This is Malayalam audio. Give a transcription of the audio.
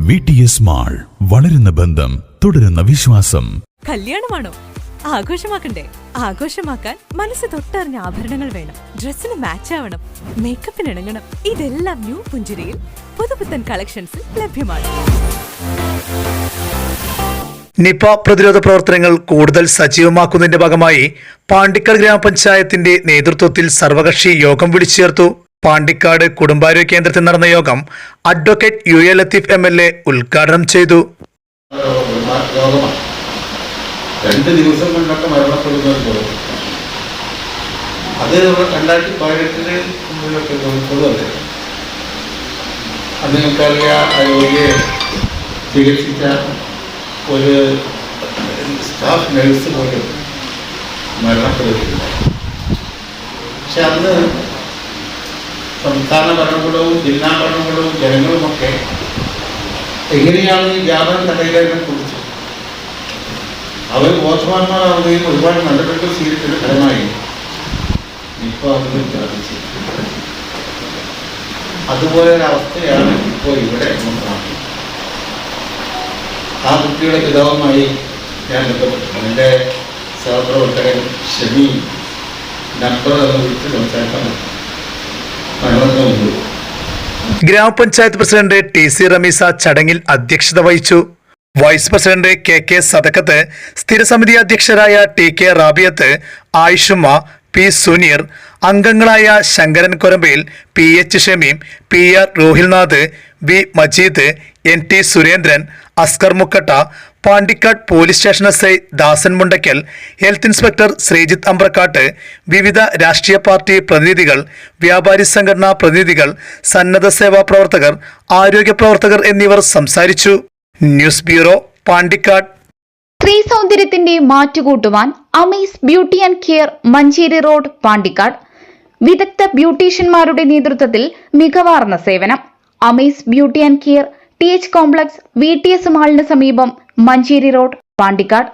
വി ടി എസ് മാൾ വളരുന്ന ബന്ധം തുടരുന്ന വിശ്വാസം. കല്യാണമാണോ? ആഘോഷമാക്കണ്ടേ? ആഘോഷമാക്കാൻ മനസ്സ് തൊട്ടറിഞ്ഞ ആഭരണങ്ങൾ വേണം. ഡ്രസ്സിന് മാച്ച് ആവണം. മേക്കപ്പിന് ഇണങ്ങണം. ഇതെല്ലാം ന്യൂ പുഞ്ചിരിയിൽ പുതുപുത്തൻ കളക്ഷൻസിൽ ലഭ്യമാണ്. നിപ പ്രതിരോധ പ്രവർത്തനങ്ങൾ കൂടുതൽ സജീവമാക്കുന്നതിന്റെ ഭാഗമായി പാണ്ടിക്കൽ ഗ്രാമപഞ്ചായത്തിന്റെ നേതൃത്വത്തിൽ സർവകക്ഷി യോഗം വിളിച്ചു ചേർത്തു പാണ്ടിക്കാട് കുടുംബാരോഗ്യ കേന്ദ്രത്തിൽ നടന്ന യോഗം advocate U A Latheef M L A ഉദ്ഘാടനം ചെയ്തു. രണ്ട് ദിവസം കൊണ്ടൊക്കെ മരണപ്പെടുന്ന ഒരു രോഗം അത് രണ്ടായിരത്തി കോഴിക്കോട് വന്നത് അന്ന് നിങ്ങൾക്കറിയാം ചികിത്സിച്ച ഒരു സ്റ്റാഫ് നഴ്സ് പോലും മരണപ്പെടുകയില്ല പക്ഷെ അന്ന് സംസ്ഥാന ഭരണകൂടവും ജില്ലാ ഭരണകൂടവും ജനങ്ങളുമൊക്കെ എങ്ങനെയാണ് ഈ വ്യാപനം തടയുന്നതിനെ കുറിച്ച്? അവർ ബോധവാന്മാരാവുകയും ഒരുപാട് നടപടികൾ സ്വീകരിച്ചതിന് ഫലമായി ഇപ്പോൾ അതിന് ബാധിച്ചു അതുപോലെ ഇപ്പോൾ ഇവിടെ നമുക്ക് ആ കുട്ടിയുടെ പിതാവുമായി ഞാൻ ബന്ധപ്പെട്ടു എന്റെ സഹപ്രവർത്തകൻ ഷമി നമ്പർ എന്ന് വിളിച്ച് സംസാരിക്കാൻ മുമ്പ് ഗ്രാമപഞ്ചായത്ത് പ്രസിഡന്റ് ടി സി റമീസ ചടങ്ങിൽ അധ്യക്ഷത വഹിച്ചു. Vice president K K Sadakkath സ്ഥിരസമിതി അധ്യക്ഷരായ T K Rabiyath Ayishumma P Suneer അംഗങ്ങളായ Sankaran Korambayil P H Shameem P R Rohilnath V Majeed N T Surendran Askar Mukkatta Pandikkad police station S I Dasan Mundakkal health inspector Sreejith Ambrakkat വിവിധ രാഷ്ട്രീയ പാർട്ടി പ്രതിനിധികൾ വ്യാപാരി സംഘടനാ പ്രതിനിധികൾ സന്നദ്ധ സേവാ പ്രവർത്തകർ ആരോഗ്യ പ്രവർത്തകർ എന്നിവർ സംസാരിച്ചു. News bureau Pandikkad. സ്ത്രീ സൗന്ദര്യത്തിന്റെ മാറ്റുകൂട്ടുവാൻ Amees beauty and care Manjeri road Pandikkad. വിദഗ്ധ ബ്യൂട്ടീഷ്യന്മാരുടെ നേതൃത്വത്തിൽ മികവാർന്ന സേവനം. Amees beauty and care T H complex V T S മാളിന് സമീപം മഞ്ചേരി റോഡ് പാണ്ടിക്കാട്.